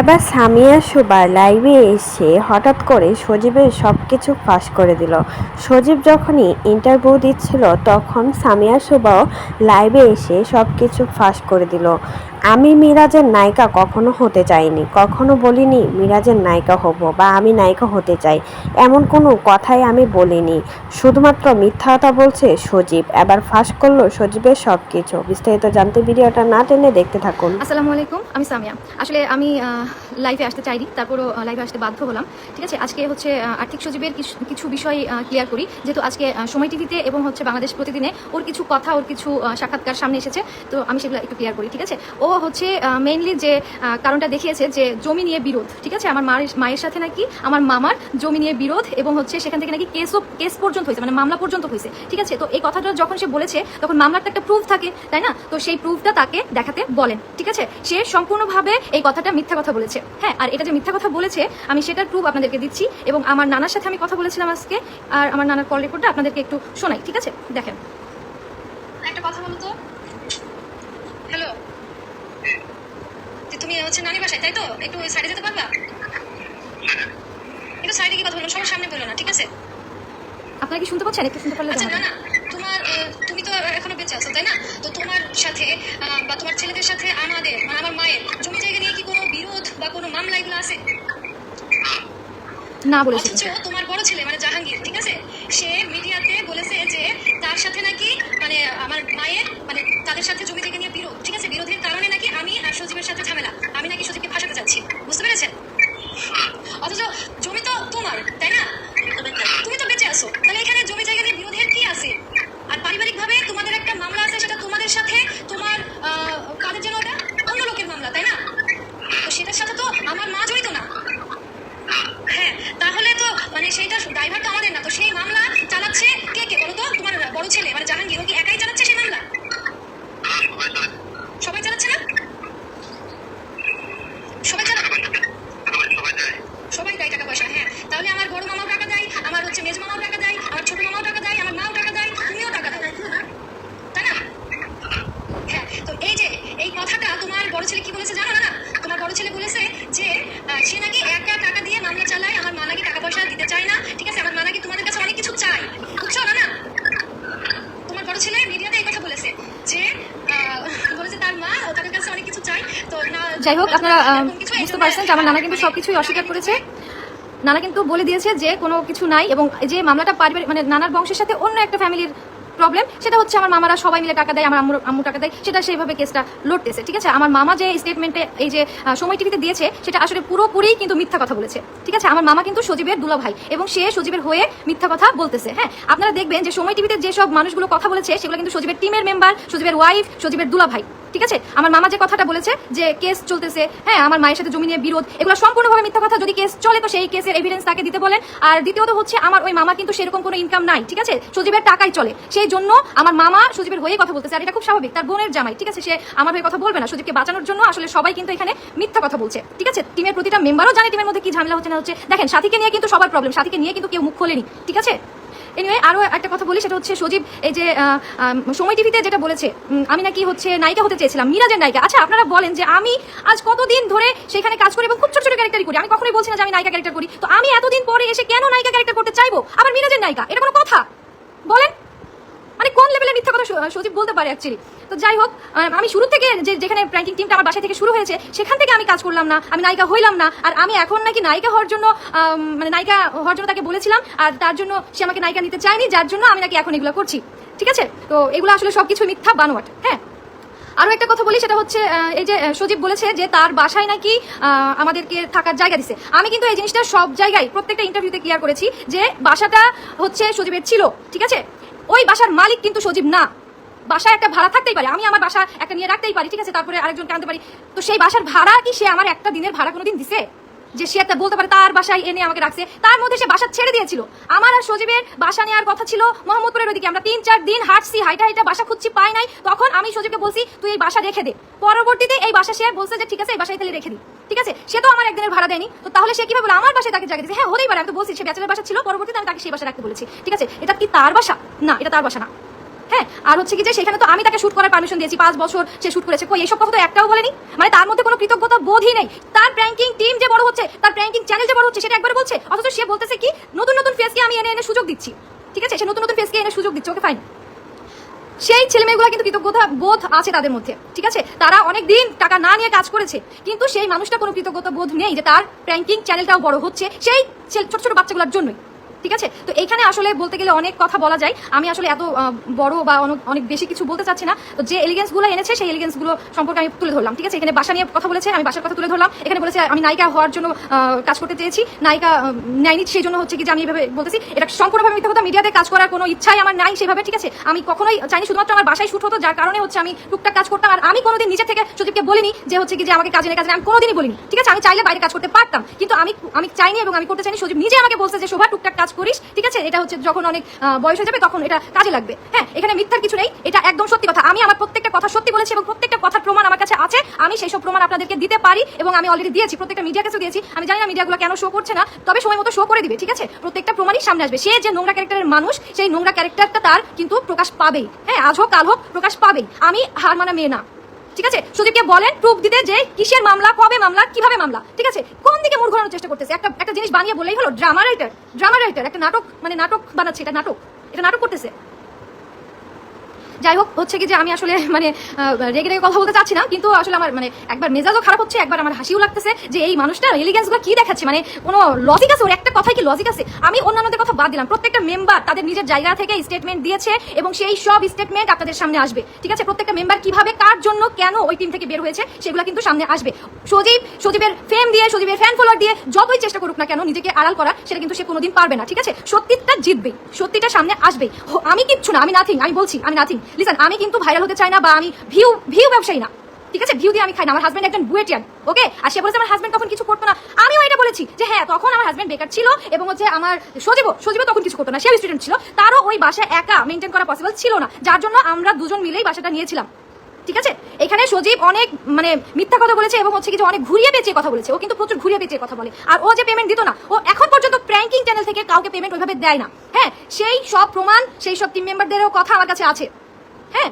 এবার সামিয়া সুবা লাইভে এসে হঠাৎ করে সজীবের সব কিছু ফাঁস করে দিল। সজীব যখনই ইন্টারভিউ দিচ্ছিল, তখন সামিয়া সুবাও লাইভে এসে সব কিছু ফাঁস করে দিল। আমি মিরাজের নায়িকা কখনো হতে চাইনি, কখনো বলিনি মিরাজের নায়িকা হব বা আমি নায়িকা হতে চাই। এমন কোনো কথাই আমি বলিনি। শুধুমাত্র মিথ্যা কথা বলছে সজীব। এবার ফাঁস করল সজীবের সব কিছু বিস্তারিত জানতে ভিডিওটা না টেনে দেখতে থাকুন। আসসালামু আলাইকুম, আমি সামিয়া। আসলে আমি লাইভে আসতে চাইনি, তারপরও লাইফে আসতে বাধ্য হলাম। ঠিক আছে, আজকে হচ্ছে আর্থিক সচিবের কিছু- বিষয় ক্লিয়ার করি। যেহেতু আজকে সময় টিভিতে এবং হচ্ছে বাংলাদেশ প্রতিদিনে ওর কিছু কথা, ওর কিছু সাক্ষাৎকার সামনে এসেছে, তো আমি সেগুলো একটু ক্লিয়ার করি, ঠিক আছে? ও হচ্ছে মেইনলি যে কারণটা দেখিয়েছে যে, জমি নিয়ে বিরোধ, ঠিক আছে? আমার মায়ের মায়ের সাথে নাকি আমার মামার জমি নিয়ে বিরোধ এবং হচ্ছে সেখান থেকে নাকি কেসও, কেস পর্যন্ত হয়েছে মানে মামলা পর্যন্ত হয়েছে, ঠিক আছে? তো এই কথাটা যখন সে বলেছে, তখন মামলার তো একটা প্রুফ থাকে, তাই না? তো সেই প্রুফটা তাকে দেখাতে বলেন, ঠিক আছে? সে সম্পূর্ণভাবে এই কথাটা মিথ্যা কথা বলেছে। হ্যাঁ আর এটা যে মিথ্যা কথা বলেছে আমি সেটার প্রুফ আপনাদেরকে দিচ্ছি এবং আমার নানার সাথে আমি কথা বলেছিলাম আজকে আর আমার নানার কল রেকর্ডটা আপনাদেরকে একটু শোনাই ঠিক আছে? দেখেন। একটা কথা বলো তো। হ্যালো তুমি হচ্ছে নানি বাসায় তাই তো? একটু সাইডে যেতে পারবা? একটু সাইডে কি কথা বলুন সবার সামনে বলো না ঠিক আছে? আপনারা কি শুনতে পাচ্ছেন? একটু শুনতে পারলে আচ্ছা না না তোমার তুমি তো এখনও বেঁচে আছো তাই না? সাথে বা তোমার ছেলেদের সাথে আমাদের মানে আমার মায়ের জমি জায়গা নিয়ে কি কোনো বিরোধ বা কোনো মামলা এগুলো আছে? না বলেছে তোমার বড় ছেলে মানে জাহাঙ্গীর ঠিক আছে? সে মিডিয়াতে বলেছে যে তার সাথে নাকি মানে আমার মায়ের মানে তাদের সাথে জমি জায়গা নিয়ে বিরোধ ঠিক আছে? বিরোধের কারণে নাকি আমি আর সজীবের সাথে ঝামেলা আমি নাকি সজীবকে ফাঁসাতে চাচ্ছি বুঝতে পেরেছেন অথচ জমি তো তোমার তাই না তুমি তো বেঁচে আছো তাহলে এখানে জমি জায়গা নিয়ে বিরোধের কি আছে আর পারিবারিকভাবে তোমাদের একটা মামলা আছে সেটা তোমাদের সাথে তোমার আহ, কাদের যেন ওটা অন্য লোকের মামলা তাই না তো সেটার সাথে তো আমার মা জড়িত না হ্যাঁ তাহলে তো মানে সেইটা ড্রাইভার তো আমাদের না তো সেই মামলা চালাচ্ছে কে কে বলো তো? তোমার বড় ছেলে মানে জাহাঙ্গীর ও কি একাই চালাচ্ছে সেই মামলা? সবাই চালাচ্ছে না সবাই চালা সবাই দেয় টাকা পয়সা হ্যাঁ তাহলে আমার বড় মামাও টাকা দেয় আমার হচ্ছে মেজ মামাও টাকা দেয় আমার ছোট মামাও টাকা দেয় আমার মাও টাকা দেয় তুমিও টাকা দাও তাই না হ্যাঁ তো এই যে এই কথাটা তোমার বড় ছেলে কি বলেছে জানো না তোমার বড় ছেলে বলেছে যে আহ, সে নাকি একা টাকা দিয়ে মামলা চালায় আমার মা নাকি টাকা পয়সা দিতে চায় না। ঠিক আছে আমার মা নাকি তোমাদের কাছে অনেক কিছু চায় বুঝছ না না তোমার বড় ছেলে মিডিয়াতে এই কথা বলেছে যে বলেছে তার মা ও তাদের কাছে অনেক কিছু চায় তো না যাই হোক আপনারা বুঝতে পারছেন যে আমার নানা কিন্তু সবকিছুই অস্বীকার করেছে। নানা কিন্তু বলে দিয়েছে যে কোনো কিছু নাই এবং যে মামলাটা পারিবারিক মানে নানার বংশের সাথে অন্য একটা ফ্যামিলির প্রবলেম সেটা হচ্ছে আমার মামারা সবাই মিলে টাকা দেয়, আমার আম্মু আম্মু টাকা দেয়, সেটা সেইভাবে কেসটা লড়তেছে, ঠিক আছে? আমার মামা যে স্টেটমেন্টে এই যে সময় টিভিতে দিয়েছে, সেটা আসলে পুরোপুরি কিন্তু মিথ্যা কথা বলেছে, ঠিক আছে? আমার মামা কিন্তু সজীবের দুলা ভাই এবং সে সজীবের হয়ে মিথ্যা কথা বলতেছে হ্যাঁ? আপনারা দেখবেন যে সময় টিভিতে যেসব মানুষগুলো কথা বলেছে, সেগুলো কিন্তু সজীবের টিমের মেম্বার সজীবের ওয়াইফ সজীবের দুলা ভাই ঠিক আছে? আমার মামা যে কথাটা বলেছে যে কেস চলতেছে হ্যাঁ আমার মায়ের সাথে জমি নিয়ে বিরোধ, এগুলো সম্পূর্ণভাবে মিথ্যা কথা। যদি কেস চলে, তো সেই কেসের এভিডেন্স তাকে দিতে বলেন। আর দ্বিতীয়ত হচ্ছে, আমার ওই মামা কিন্তু সেরকম কোনো ইনকাম নাই, ঠিক আছে? সজীবের টাকাই চলে। সেই জন্য আমার মামা সজীবের হয়ে কথা বলতেছে, আর এটা খুব স্বাভাবিক। তার বোনের জামাই, ঠিক আছে? সে আমার হয়ে কথা বলবে না। সজীবকে বাঁচানোর জন্য আসলে সবাই কিন্তু এখানে মিথ্যা কথা বলছে, ঠিক আছে? টিমের প্রতিটা মেম্বারও জানে টিমের মধ্যে কি ঝামেলা হচ্ছে না হচ্ছে। দেখেন, সাথীকে নিয়ে কিন্তু সবার প্রবলেম সাথীকে নিয়ে কিন্তু কেউ মুখ খোলেনি, ঠিক আছে? এনিওয়ে আরও একটা কথা বলি, সেটা হচ্ছে সজীব, এই যে সময় টিভিতে যেটা বলেছে আমি নাকি হচ্ছে নায়িকা হতে চেয়েছিলাম, মিরাজের নায়িকা। আচ্ছা আপনারা বলেন যে আমি আজ কতদিন ধরে সেখানে কাজ করি এবং খুব ছোট ছোট ক্যারেক্টারই করি? আমি কখনোই বলছি না যে আমি নায়িকা ক্যারেক্টার করি। তো আমি এতদিন পরে এসে কেন নায়িকা ক্যারেক্টার করতে চাইব? আবার মিরাজের নায়িকা, এটা কোনো কথা? বলেন মানে কোন লেভেলের মিথ্যা কথা স- সজীব বলতে পারে অ্যাকচুয়ালি তো যাই হোক আমি শুরু থেকে যে যেখানে প্র্যাঙ্কিং টিমটা আমার বাসা থেকে শুরু হয়েছে, সেখান থেকে আমি কাজ করলাম না, আমি নায়িকা হইলাম না, আর আমি এখন নাকি নায়িকা হওয়ার জন্য মানে নায়িকা হওয়ার জন্য তাকে বলেছিলাম, আর তার জন্য সে আমাকে নায়িকা নিতে চায়নি, যার জন্য আমি নাকি এখন এগুলো করছি। ঠিক আছে? তো এগুলো আসলে সবকিছু মিথ্যা, বানোয়াট হ্যাঁ? আরও একটা কথা বলি, সেটা হচ্ছে এই যে সজীব বলেছে যে তার বাসায় নাকি আমাদেরকে থাকার জায়গা দিছে। আমি কিন্তু এই জিনিসটা সব জায়গায়, প্রত্যেকটা ইন্টারভিউতে ক্লিয়ার করেছি যে বাসাটা হচ্ছে সজীবের ছিল, ঠিক আছে? ওই বাসার মালিক কিন্তু সজীব না। বাসায় একটা ভাড়া থাকতেই পারে। আমি আমার বাসা একটা নিয়ে রাখতেই পারি, ঠিক আছে? তারপরে আরেকজনকে টানতে পারি। তো সেই বাসার ভাড়া কি সে আমার একটা দিনের ভাড়া কোনোদিন দিছে? যে সে একটা বলতে পারে তার বাসায় এনে আমাকে রাখছে, তার মধ্যে সে বাসা ছেড়ে দিয়েছিল। আমার আর সজীবের বাসা নেওয়ার কথা ছিল মোহাম্মদপুরের ওইদিকে আমরা তিন, চার দিন হাঁটছি হাইটা হাইটা বাসা খুঁজছি, পাই নাই। তখন আমি সজীবকে বলছি, তুই এই বাসা রেখে দে। পরবর্তীতে এই বাসা সে বলছে যে, ঠিক আছে, এই বাসায় তাহলে রেখে দিই। ঠিক আছে? সে তো আমার একদিনের ভাড়া দেয়নি। তো তাহলে সে কীভাবে আমার বাসায় তাকে জায়গা দিয়েছে? হ্যাঁ হতেই পারে, আমি তো বলছি, সে ব্যাচেলার বাসা ছিল, পরবর্তীতে আমি তাকে সেই বাসা রাখতে বলেছি। ঠিক আছে? এটা কি তার বাসা? না, এটা তার বাসা না। হ্যাঁ আর হচ্ছে কি যে সেখানে তো আমি তাকে শুট করার পারমিশন দিয়েছি, পাঁচ বছর সে শুট করেছে। কই এইসব কথা তো একটাও বলেনি? মানে তার মধ্যে কোনো কৃতজ্ঞতা বোধই নেই। তার প্র্যাঙ্কিং টিম যে বড় হচ্ছে, তার প্র্যাঙ্কিং চ্যানেল যে বড় হচ্ছে, সেটা একবার বলছে। অথচ সে বলতেছে কি, নতুন নতুন ফেসকে আমি এনে এনে সুযোগ দিচ্ছি। ঠিক আছে? সে নতুন নতুন ফেসকে এনে সুযোগ দিচ্ছে, ওকে ফাইন সেই ছেলেমেয়েগুলো কিন্তু কৃতজ্ঞতা বোধ আছে তাদের মধ্যে। ঠিক আছে? তারা অনেক দিন টাকা না নিয়ে কাজ করেছে, কিন্তু সেই মানুষটা কোনো কৃতজ্ঞতা বোধ নেই যে তার প্র্যাঙ্কিং চ্যানেলটাও বড় হচ্ছে সেই ছোট ছোট বাচ্চাগুলোর জন্যই। ঠিক আছে? তো এইখানে আসলে বলতে গেলে অনেক কথা বলা যায়। আমি আসলে এত বড় বা অনেক- বেশি কিছু বলতে চাচ্ছি না। তো যে এলিগেন্সগুলো এনেছে, সেই এলিগেন্সগুলো সম্পর্কে আমি তুলে ধরলাম, ঠিক আছে? এখানে বাসা নিয়ে কথা বলেছে, আমি বাসার কথা তুলে ধরলাম। এখানে বলেছে, আমি নায়িকা হওয়ার জন্য কাজ করতে চেয়েছি। নায়িকা নেয়নি, সেই জন্য হচ্ছে কি যে আমি এভাবে বলতেছি। এটা সম্পূর্ণভাবে মিথ্যা কথা, মিডিয়াতে কাজ করার কোনো ইচ্ছাই আমার নাই সেভাবে, ঠিক আছে? আমি কখনোই চাইনি শুধুমাত্র আমার বাসায় শুট হতো, যার কারণে হচ্ছে আমি টুকটাক কাজ করতাম। আর আমি কোনোদিন নিজে থেকে সুদীপকে বলিনি যে হচ্ছে কি যে আমাকে কাজে কাজে আমি কোনোদিনই বলিনি, ঠিক আছে? আমি চাইলে বাইরে কাজ করতে পারতাম। কিন্তু আমি আমি চাইনি এবং আমি করতে চাইনি। সুদীপ নিজে আমাকে বলছে যে, শোভা, টুকটাক কাজ করিস, ঠিক আছে? এটা হচ্ছে যখন অনেক বয়স হয়ে যাবে, তখন এটা কাজে লাগবে। হ্যাঁ এখানে মিথ্যার কিছু নেই, এটা একদম সত্যি কথা। আমি আমার প্রত্যেকটা কথা সত্যি বলেছি এবং প্রত্যেকটা কথার প্রমাণ আমার কাছে আছে। আমি সেই সব প্রমাণ আপনাদেরকে দিতে পারি এবং আমি অলরেডি দিয়েছি, প্রত্যেকটা মিডিয়া কাছে দিয়েছি। আমি জানি না মিডিয়াগুলো কেন শো করছে না, তবে সময় মতো শো করে দিবে, ঠিক আছে? প্রত্যেকটা প্রমাণই সামনে আসবে। সে যে নোংরা ক্যারেক্টারের মানুষ, সেই নোংরা ক্যারেক্টারটা তার কিন্তু প্রকাশ পাবেই। হ্যাঁ আজ হোক, কাল হোক, প্রকাশ পাবেই। আমি হার মানা মেয়ে না। ঠিক আছে? সুদীপকে বলেন প্রুফ দিতে যে কিসের মামলা, কবে মামলা, কীভাবে মামলা, ঠিক আছে? কোন দিকে মূল ঘোরানোর চেষ্টা করতেছে? একটা একটা জিনিস বানিয়ে বলেই হলো ড্রামা রাইটার ড্রামা রাইটার একটা নাটক মানে নাটক বানাচ্ছে, এটা নাটক এটা নাটক করতেছে। যাই হোক, হচ্ছে কি যে আমি আসলে মানে রেগে রেগে কথা বলতে চাচ্ছি না, কিন্তু আসলে আমার মানে একবার মেজাজও খারাপ হচ্ছে, একবার আমার হাসিও লাগতেছে যে এই মানুষটা এলিগেন্সগুলো কি দেখাচ্ছে? মানে কোনো লজিক আছে ওর? একটা কথাই কি লজিক আছে? আমি অন্যান্যদের কথা বাদ দিলাম। প্রত্যেকটা মেম্বার তাদের নিজের জায়গা থেকে স্টেটমেন্ট দিয়েছে এবং সেই সব স্টেটমেন্ট আপনাদের সামনে আসবে। ঠিক আছে? প্রত্যেকটা মেম্বার কীভাবে, কার জন্য, কেন ওই টিম থেকে বের হয়েছে, সেগুলো কিন্তু সামনে আসবে। সজীব, সজীবের ফেম দিয়ে, সজীবের ফ্যান ফলোয়ার দিয়ে যতই চেষ্টা করুক না কেন নিজেকে আড়াল করা, সেটা কিন্তু সে কোনোদিন পারবে না। ঠিক আছে? সত্যিটা জিতবে। সত্যিটা সামনে আসবে। আমি কিচ্ছু না। আমি নাথিং আমি বলছি, আমি নাথিং লিসেন আমি কিন্তু ভাইরাল হতে চাই না বা আমি ভিউ ভিউ ব্যবসায়ী না। ঠিক আছে? ভিউ দিয়ে আমি খাই না। আমার হাজবেন্ড একজন বুয়েটিয়ান ওকে আর সে বলেছে, আমার হাজবেন্ড তখন কিছু করতো না। আমিও এটা বলেছি যে হ্যাঁ তখন আমার হাজবেন্ড বেকার ছিল এবং হচ্ছে আমার সজীব সজীব তখন কিছু করতো না। সেও স্টুডেন্ট ছিল। তারও ওই বাসা একা মেনটেন করা পসিবল ছিল না। যার জন্য আমরা দুজন মিলেই বাসাটা নিয়েছিলাম। ঠিক আছে? এখানে সজীব অনেক মানে মিথ্যা কথা বলেছে এবং হচ্ছে কি যে অনেক ঘুরিয়ে পেঁচিয়ে কথা বলেছে। ও কিন্তু প্রচুর ঘুরিয়ে পেঁচিয়ে কথা বলে। আর ও যে পেমেন্ট দিত না, ও এখন পর্যন্ত প্র্যাঙ্কিং চ্যানেল থেকে কাউকে পেমেন্ট ওইভাবে দেয় না। হ্যাঁ? সেই সব প্রমাণ, সেই সব টিম মেম্বারদেরও কথা আমার কাছে আছে। হ্যাঁ।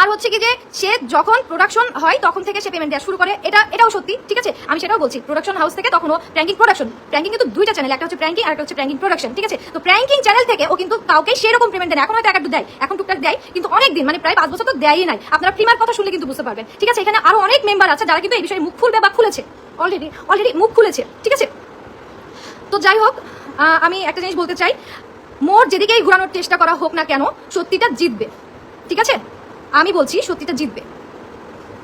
আর হচ্ছে কি যে, সে যখন প্রোডাকশন হয়, তখন থেকে সে পেমেন্ট দেওয়া শুরু করে। এটা, এটাও সত্যি, ঠিক আছে? আমি সেটাও বলছি প্রোডাকশন হাউস থেকে তখন প্র্যাঙ্কিং প্রোডাকশন প্র্যাঙ্কিং কিন্তু দুইটা চ্যানেল একটা হচ্ছে প্র্যাঙ্কিং আর একটা হচ্ছে প্র্যাঙ্কিং প্রোডাকশন ঠিক আছে? তো প্র্যাঙ্কিং চ্যানেল থেকে ও কিন্তু কাউকে সেরকম পেমেন্ট দেয়। এখন হয়তো একটা দেয়, এখন টুকটাক দেয়, কিন্তু অনেক দিন মানে প্রায় পাঁচ বছর তো দেয়ই নাই। আপনারা প্রিমার কথা শুনলে কিন্তু বুঝতে পারবেন, ঠিক আছে? এখানে আরও অনেক মেম্বার আছে যারা কিন্তু এই বিষয়ে মুখ খুলবে বা খুলেছে। অলরেডি অলরেডি মুখ খুলেছে, ঠিক আছে? তো যাই হোক আমি একটা জিনিস বলতে চাই, মোর যেদিকেই ঘোরানোর চেষ্টা করা হোক না কেন, সত্যিটা জিতবে। ঠিক আছে? আমি বলছি সত্যিটা জিতবে।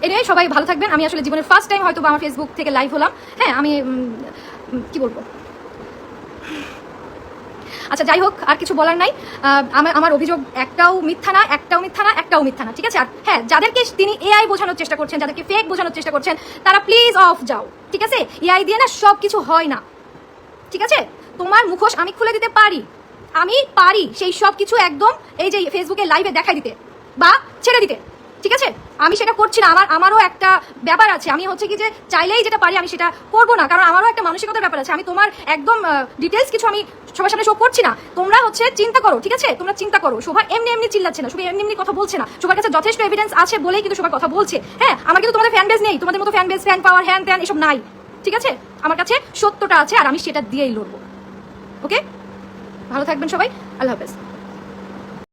এনে সবাই ভালো থাকবেন। আমি আসলে জীবনের ফার্স্ট টাইম হয়তো আমার ফেসবুক থেকে লাইভ হলাম। হ্যাঁ আমি কি বলব? আচ্ছা যাই হোক, আর কিছু বলার নাই। আমার আমার অভিযোগ একটাও মিথ্যা না, একটাও মিথ্যা না, একটাও মিথ্যা না, ঠিক আছে? আর হ্যাঁ যাদেরকে তিনি এআই বোঝানোর চেষ্টা করছেন, যাদেরকে ফেক বোঝানোর চেষ্টা করছেন, তারা প্লিজ অফ যাও, ঠিক আছে? এআই দিয়ে না সব কিছু হয় না, ঠিক আছে? তোমার মুখোশ আমি খুলে দিতে পারি, আমি পারি সেই সব কিছু একদম এই যে ফেসবুকে লাইভে দেখাই দিতে। বা ছেড়ে দিতে। ঠিক আছে? আমি সেটা করছি না। আমার, আমারও একটা ব্যাপার আছে। আমি হচ্ছে কি যে চাইলেই যেটা পারি আমি সেটা করব না। কারণ আমারও একটা মানসিকতার ব্যাপার আছে। আমি তোমার একদম ডিটেলস কিছু আমি সবার সামনে শো করছি না। তোমরা হচ্ছে চিন্তা করো, ঠিক আছে? তোমরা চিন্তা করো। শোভা এমনি এমনি চিল্লাচ্ছে না। শুধু এমনি এমনি কথা বলছে না। সবার কাছে যথেষ্ট এভিডেন্স আছে বলেই কিন্তু সবার কথা বলছে। হ্যাঁ আমার কিন্তু তোমাদের ফ্যান বেস নেই। তোমাদের মতো ফ্যান বেস ফ্যান পাওয়ার হ্যান ত্যান এসব নাই। ঠিক আছে? আমার কাছে সত্যটা আছে আর আমি সেটা দিয়েই লড়বো। ওকে ভালো থাকবেন সবাই। আল্লাহ হাফেজ।